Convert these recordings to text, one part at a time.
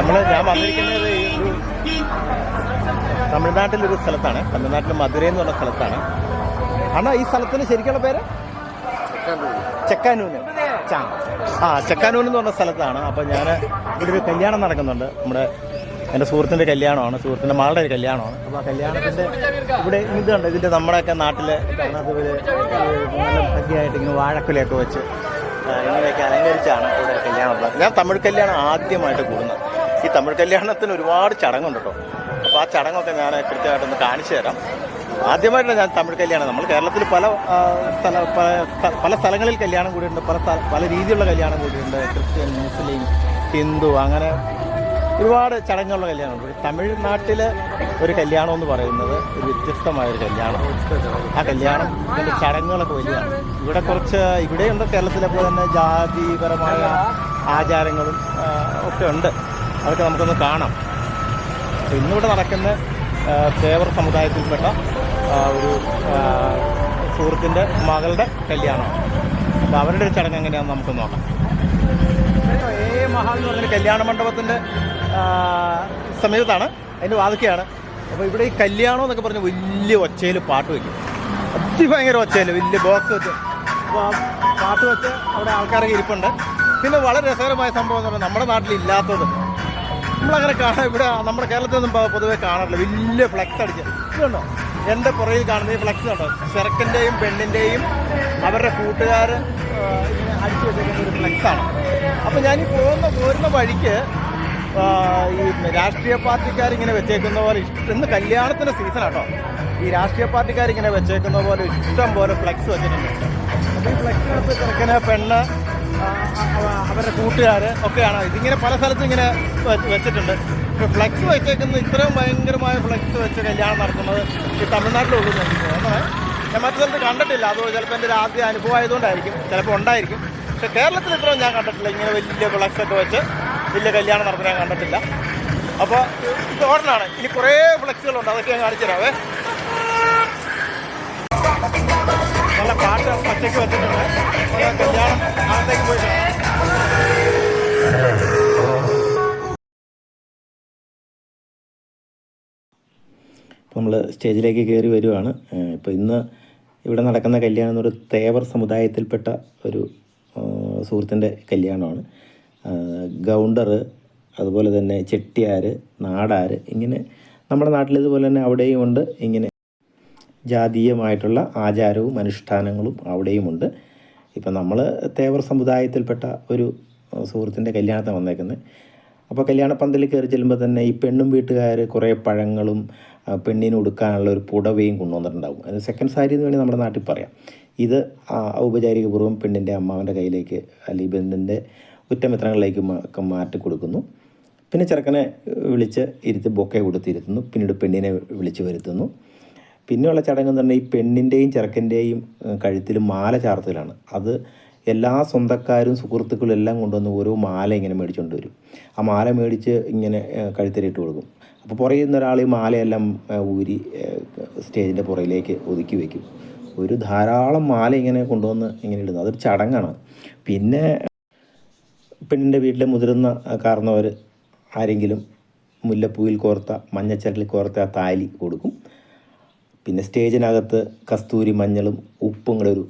നമ്മൾ ഞാൻ വന്നിരിക്കുന്നത് തമിഴ്നാട്ടിലൊരു സ്ഥലത്താണ്. തമിഴ്നാട്ടിൽ മധുര എന്ന് പറഞ്ഞ സ്ഥലത്താണ്. ആണോ ഈ സ്ഥലത്തിന് ശരിക്കുള്ള പേര്? ചെക്കാനൂന്. ആ ചെക്കാനൂൻ എന്ന് പറഞ്ഞ സ്ഥലത്താണ്. അപ്പോൾ ഞാൻ ഇവിടെ ഒരു കല്യാണം നടക്കുന്നുണ്ട്. നമ്മുടെ എന്റെ സുഹൃത്തിന്റെ കല്യാണമാണ്. സുഹൃത്തിന്റെ മകളുടെ ഒരു കല്യാണമാണ്. അപ്പോൾ ആ കല്യാണത്തിന്റെ ഇവിടെ ഇതുണ്ട് ഇതിന്റെ നമ്മുടെയൊക്കെ നാട്ടിൽ നല്ല ഭംഗിയായിട്ട് ഇങ്ങനെ വാഴക്കുലയൊക്കെ വെച്ച് ഇങ്ങനെയൊക്കെ അലങ്കരിച്ചാണ് ഇവിടെ കല്യാണം ഞാൻ തമിഴ് കല്യാണം ആദ്യമായിട്ട് കൂടുന്നത്. ഈ തമിഴ് കല്യാണത്തിന് ഒരുപാട് ചടങ്ങുണ്ട് കേട്ടോ അപ്പോൾ ആ ചടങ്ങൊക്കെ ഞാൻ കൃത്യമായിട്ടൊന്ന് കാണിച്ചു തരാം. ആദ്യമായിട്ടാണ് ഞാൻ തമിഴ് കല്യാണം. നമ്മൾ കേരളത്തിൽ പല സ്ഥല പല- സ്ഥലങ്ങളിൽ കല്യാണം കൂടിയുണ്ട് പല പല രീതിയിലുള്ള കല്യാണം കൂടിയുണ്ട് ക്രിസ്ത്യൻ മുസ്ലിം ഹിന്ദു അങ്ങനെ ഒരുപാട് ചടങ്ങുള്ള കല്യാണമുണ്ട് തമിഴ്നാട്ടിലെ ഒരു കല്യാണം എന്ന് പറയുന്നത് ഒരു വ്യത്യസ്തമായ ഒരു കല്യാണം. ആ കല്യാണം ഇതിന്റെ ചടങ്ങുകളൊക്കെ വലിയതാണ് ഇവിടെ കുറച്ച് ഇവിടെയുണ്ട് കേരളത്തിലെ പോലെ തന്നെ ജാതിപരമായ ആചാരങ്ങളും ഒക്കെ ഉണ്ട്. അതൊക്കെ നമുക്കൊന്ന് കാണാം. ഇന്നിവിടെ നടക്കുന്ന ദേവർ സമുദായത്തിൽപ്പെട്ട ഒരു സുഹൃത്തിന്റെ മകളുടെ കല്യാണം അപ്പോൾ അവരുടെ ഒരു ചടങ്ങ് എങ്ങനെയാണെന്ന് നമുക്ക് നോക്കാം. ഏ മഹാൽ എന്ന് പറഞ്ഞൊരു കല്യാണ മണ്ഡപത്തിന്റെ സമീപത്താണ്. അതിന്റെ വാതിക്കയാണ് അപ്പോൾ ഇവിടെ ഈ കല്യാണം എന്നൊക്കെ പറഞ്ഞ് വലിയ ഒച്ചയിൽ പാട്ട് വയ്ക്കും അതിഭയങ്കര ഒച്ചയിൽ വലിയ ബോക്സ് വെച്ച്. അപ്പോൾ പാട്ട് വെച്ച് അവിടെ ആൾക്കാരൊക്കെ ഇരിപ്പുണ്ട്. പിന്നെ വളരെ രസകരമായ സംഭവം എന്ന് പറഞ്ഞാൽ നമ്മുടെ നാട്ടിൽ ഇല്ലാത്തത് നമ്മളങ്ങനെ കാണാൻ ഇവിടെ നമ്മുടെ കേരളത്തിലൊന്നും പൊതുവേ കാണാറില്ല. വലിയ ഫ്ലക്സ് അടിച്ച്. ഇതുണ്ടോ എന്റെ പുറകിൽ കാണുന്ന ഈ ഫ്ലക്സ് കണ്ടോ? ചെറുക്കന്റെയും പെണ്ണിന്റെയും അവരുടെ കൂട്ടുകാർ അടിച്ചു വെച്ചിരിക്കുന്ന ഒരു ഫ്ലക്സാണ് അപ്പോൾ ഞാൻ ഈ പോകുന്ന പോരുന്ന വഴിക്ക് ഈ രാഷ്ട്രീയ പാർട്ടിക്കാരിങ്ങനെ വെച്ചേക്കുന്ന പോലെ ഇഷ്ടം ഇന്ന് കല്യാണത്തിന്റെ സീസൺ കേട്ടോ ഈ രാഷ്ട്രീയ പാർട്ടിക്കാരിങ്ങനെ വെച്ചേക്കുന്ന പോലെ ഇഷ്ടം പോലെ ഫ്ലക്സ് വെച്ചിട്ടുണ്ട്. അപ്പോൾ ഈ ഫ്ലക്സിനകത്ത് ചെറുക്കനെ പെണ്ണ് അവരുടെ കൂട്ടുകാർ ഒക്കെയാണ്. ഇതിങ്ങനെ പല സ്ഥലത്തും ഇങ്ങനെ വെച്ചിട്ടുണ്ട്. ഫ്ലക്സ് വെച്ചേക്കുന്ന ഇത്രയും ഭയങ്കരമായ ഫ്ലക്സ് വെച്ച് കല്യാണം നടക്കുന്നത് ഈ തമിഴ്നാട്ടിലുള്ളൂ ഞാൻ മറ്റു സ്ഥലത്ത് കണ്ടിട്ടില്ല. അത് ചിലപ്പോൾ എന്റെ ഒരു ആദ്യ അനുഭവം ആയതുകൊണ്ടായിരിക്കും. ചിലപ്പോൾ ഉണ്ടായിരിക്കും. പക്ഷെ കേരളത്തിൽ ഇത്രയും ഞാൻ കണ്ടിട്ടില്ല. ഇങ്ങനെ വലിയ ഫ്ലക്സ് ഒക്കെ വെച്ച് വലിയ കല്യാണം നടക്കുന്ന ഞാൻ കണ്ടിട്ടില്ല. അപ്പോൾ ഇത് ഓർഡറാണ്. ഇനി കുറേ ഫ്ലക്സുകളുണ്ട് അതൊക്കെ ഞാൻ കാണിച്ചു തരാവേ വെച്ചിട്ടുണ്ട് കല്യാണം പോയിട്ടുണ്ട് നമ്മൾ സ്റ്റേജിലേക്ക് കയറി വരുവാണ്. ഇപ്പോൾ ഇന്ന് ഇവിടെ നടക്കുന്ന കല്യാണം എന്നൊരു തേവർ സമുദായത്തിൽപ്പെട്ട ഒരു സുഹൃത്തിന്റെ കല്യാണമാണ്. ഗൗണ്ടർ അതുപോലെ തന്നെ ചെട്ടിയാർ നാടാർ ഇങ്ങനെ നമ്മുടെ നാട്ടിലിതുപോലെ തന്നെ അവിടെയും ഉണ്ട്. ഇങ്ങനെ ജാതീയമായിട്ടുള്ള ആചാരവും അനുഷ്ഠാനങ്ങളും അവിടെയുമുണ്ട്. ഇപ്പം നമ്മൾ തേവർ സമുദായത്തിൽപ്പെട്ട ഒരു സുഹൃത്തിന്റെ കല്യാണത്തിന് വന്നേക്കുന്നത് അപ്പോൾ കല്യാണ പന്തലിൽ കയറി ചെല്ലുമ്പോൾ തന്നെ ഈ പെണ്ണും വീട്ടുകാർ കുറേ പഴങ്ങളും പെണ്ണിന് ഉടുക്കാനുള്ള ഒരു പുടവയും കൊണ്ടുവന്നിട്ടുണ്ടാവും. അത് സെക്കൻഡ് സാരി എന്ന് വേണമെങ്കിൽ നമ്മുടെ നാട്ടിൽ പറയാം. ഇത് ഔപചാരികപൂർവം പെണ്ണിന്റെ അമ്മാവന്റെ കയ്യിലേക്ക് അല്ലെങ്കിൽ പെണ്ണിന്റെ ഉറ്റമിത്രങ്ങളിലേക്ക് ഒക്കെ മാറ്റി കൊടുക്കുന്നു. പിന്നെ ചെറുക്കനെ വിളിച്ച് ഇരുത്തി ബൊക്കെ കൊടുത്തിരുത്തുന്നു. പിന്നീട് പെണ്ണിനെ വിളിച്ച് വരുത്തുന്നു. പിന്നെയുള്ള ചടങ്ങ് എന്ന് പറഞ്ഞാൽ ഈ പെണ്ണിന്റെയും ചെറുക്കന്റെയും കഴുത്തിൽ മാല ചാർത്തലാണ്. അത് എല്ലാ സ്വന്തക്കാരും സുഹൃത്തുക്കളും എല്ലാം കൊണ്ടുവന്ന് ഓരോ മാല ഇങ്ങനെ മേടിച്ചുകൊണ്ട് വരും. ആ മാല മേടിച്ച് ഇങ്ങനെ കഴുത്തിലിട്ട് കൊടുക്കും. അപ്പോൾ പുറകിൽ നിന്ന് ഒരാൾ ഈ മാലയെല്ലാം ഊരി സ്റ്റേജിന്റെ പുറയിലേക്ക് ഒതുക്കി വയ്ക്കും ഒരു ധാരാളം മാല ഇങ്ങനെ കൊണ്ടുവന്ന് ഇങ്ങനെ ഇടുന്നു അതൊരു ചടങ്ങാണ്. പിന്നെ പെണ്ണിന്റെ വീട്ടിലെ മുതിർന്ന കാരണവർ ആരെങ്കിലും മുല്ലപ്പൂവിൽ കോർത്ത മഞ്ഞച്ചരലിൽ കോർത്ത താലി കൊടുക്കും. പിന്നെ സ്റ്റേജിനകത്ത് കസ്തൂരി മഞ്ഞളും ഉപ്പും കൂടെ ഒരു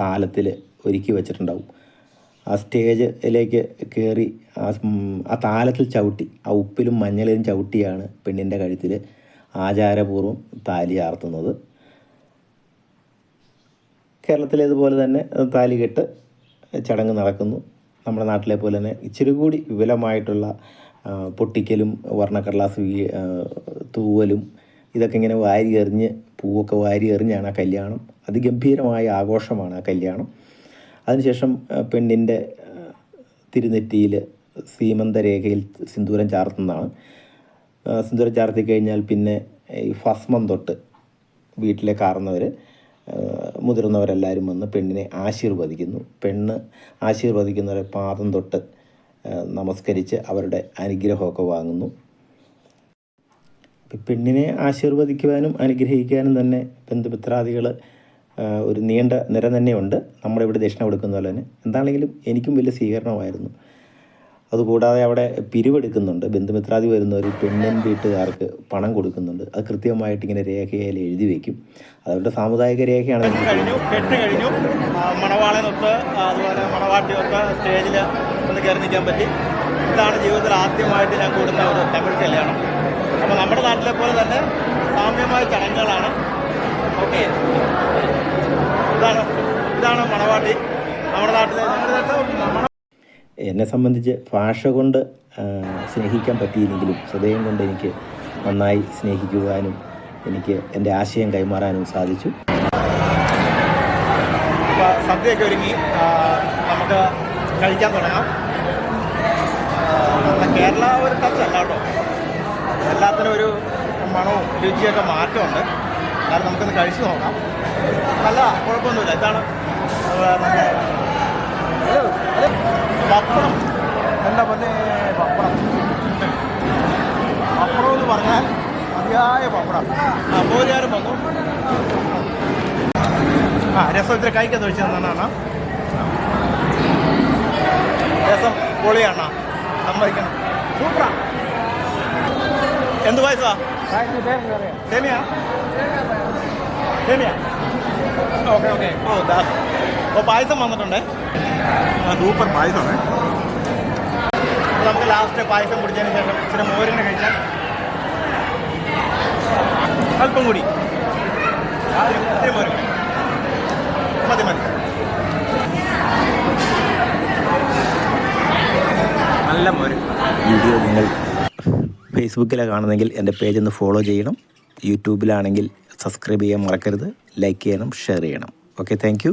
താലത്തിൽ ഒരുക്കി വെച്ചിട്ടുണ്ടാവും. ആ സ്റ്റേജിലേക്ക് കയറി ആ താലത്തിൽ ചവിട്ടി ആ ഉപ്പിലും മഞ്ഞളിലും ചവിട്ടിയാണ് പെണ്ണിന്റെ കഴുത്തിൽ ആചാരപൂർവം താലി ആർത്തുന്നത്. കേരളത്തിലേതുപോലെ തന്നെ താലി കെട്ട് ചടങ്ങ് നടക്കുന്നു. നമ്മുടെ നാട്ടിലെ പോലെ തന്നെ ഇച്ചിരി കൂടി വിപുലമായിട്ടുള്ള പൊട്ടിക്കലും വർണക്കടലാസ് തൂവലും ഇതൊക്കെ ഇങ്ങനെ വാരി എറിഞ്ഞ് പൂവൊക്കെ വാരി എറിഞ്ഞാണ് ആ കല്യാണം. അതിഗംഭീരമായ ആഘോഷമാണ് ആ കല്യാണം. അതിനുശേഷം പെണ്ണിന്റെ തിരുനെറ്റിയിൽ സീമന്തരേഖയിൽ സിന്ദൂരം ചാർത്തുന്നതാണ്. സിന്ദൂരം ചാർത്തി കഴിഞ്ഞാൽ പിന്നെ ഈ ഫസ്മം തൊട്ട് വീട്ടിലെ കാർന്നവർ മുതിർന്നവരെല്ലാവരും വന്ന് പെണ്ണിനെ ആശീർവദിക്കുന്നു. പെണ്ണ് ആശീർവദിക്കുന്നവരെ പാദം തൊട്ട് നമസ്കരിച്ച് അവരുടെ അനുഗ്രഹമൊക്കെ വാങ്ങുന്നു. പെണ്ണിനെ ആശീർവദിക്കുവാനും അനുഗ്രഹിക്കാനും തന്നെ ബന്ധുമിത്രാദികൾ ഒരു നീണ്ട നിര തന്നെയുണ്ട്. നമ്മുടെ ഇവിടെ ദക്ഷിണ കൊടുക്കുന്ന പോലെ തന്നെ. എന്താണെങ്കിലും എനിക്കും വലിയ സ്വീകരണമായിരുന്നു. അതുകൂടാതെ അവിടെ പിരിവെടുക്കുന്നുണ്ട്. ബന്ധുമിത്രാദി വരുന്നവർ പെണ്ണിൻ വീട്ടുകാർക്ക് പണം കൊടുക്കുന്നുണ്ട്. അത് കൃത്യമായിട്ട് ഇങ്ങനെ രേഖയിൽ എഴുതി വയ്ക്കും അതവരുടെ സാമുദായിക രേഖയാണ്. കഴിഞ്ഞു കെട്ട് കഴിഞ്ഞു. മണവാളനൊത്ത് അതുപോലെ മണവാട്ടിയൊത്ത് സ്റ്റേജിൽ ഒന്ന് കയറി നിൽക്കാൻ പറ്റി. ഇതാണ് ജീവിതത്തിൽ ആദ്യമായിട്ട് ഞാൻ കൂടുന്ന ഒരു തമിഴ് കല്യാണം. അപ്പോൾ നമ്മുടെ നാട്ടിലെ പോലെ തന്നെ സാമ്യമായ ചടങ്ങുകളാണ്. ഓക്കെ. ഇതാണ് ഇതാണ് മണവാട്ടി. നമ്മുടെ നാട്ടിലെ നമ്മുടെ നാട്ടിലെ എന്നെ സംബന്ധിച്ച് ഭാഷ കൊണ്ട് സ്നേഹിക്കാൻ പറ്റിയില്ലെങ്കിലും ഹൃദയം കൊണ്ട് എനിക്ക് നന്നായി സ്നേഹിക്കുവാനും എനിക്ക് എന്റെ ആശയം കൈമാറാനും സാധിച്ചു. സദ്യയൊക്കെ ഒരുങ്ങി നമുക്ക് കഴിക്കാൻ തുടങ്ങാം. കേരള ഒരു ടച്ച് അല്ല കേട്ടോ. എല്ലാത്തിനും ഒരു മണവും രുചിയൊക്കെ മാറ്റമുണ്ട്. കാരണം നമുക്കൊന്ന് കഴിച്ചു നോക്കാം. നല്ല കുഴപ്പമൊന്നുമില്ല. ഇതാണ് പപ്പടം എന്താ പൊന്നെ പപ്പടം പപ്പടം എന്ന് പറഞ്ഞാൽ മതിയായ പപ്പടം മോരുകാരും വന്നു. ആ രസം ഇത്തിരി കഴിക്കാന്ന് വെച്ചാൽ നന്നാണ് രസം പൊളിയാണ്. സമ്മതിക്കണം സൂപ്പറാ. എന്ത് പായസാ സേമിയ? സേമിയ? Okay okay. ഓ ദാസ് ഓ പായസം വന്നിട്ടുണ്ടേ. സൂപ്പർ പായസമാണ്. നമുക്ക് ലാസ്റ്റ് പായസം കുടിച്ചതിന് ശേഷം ഇച്ചിരി മോരിനെ കഴിച്ചാൽ അല്പം കൂടി. മതി മതി. നല്ല വീഡിയോ നിങ്ങൾ ഫേസ്ബുക്കിലാണ് കാണുന്നെങ്കിൽ എന്റെ പേജ് ഒന്ന് ഫോളോ ചെയ്യണം. യൂട്യൂബിലാണെങ്കിൽ സബ്സ്ക്രൈബ് ചെയ്യാൻ മറക്കരുത്. ലൈക്ക് ചെയ്യണം ഷെയർ ചെയ്യണം. Okay thank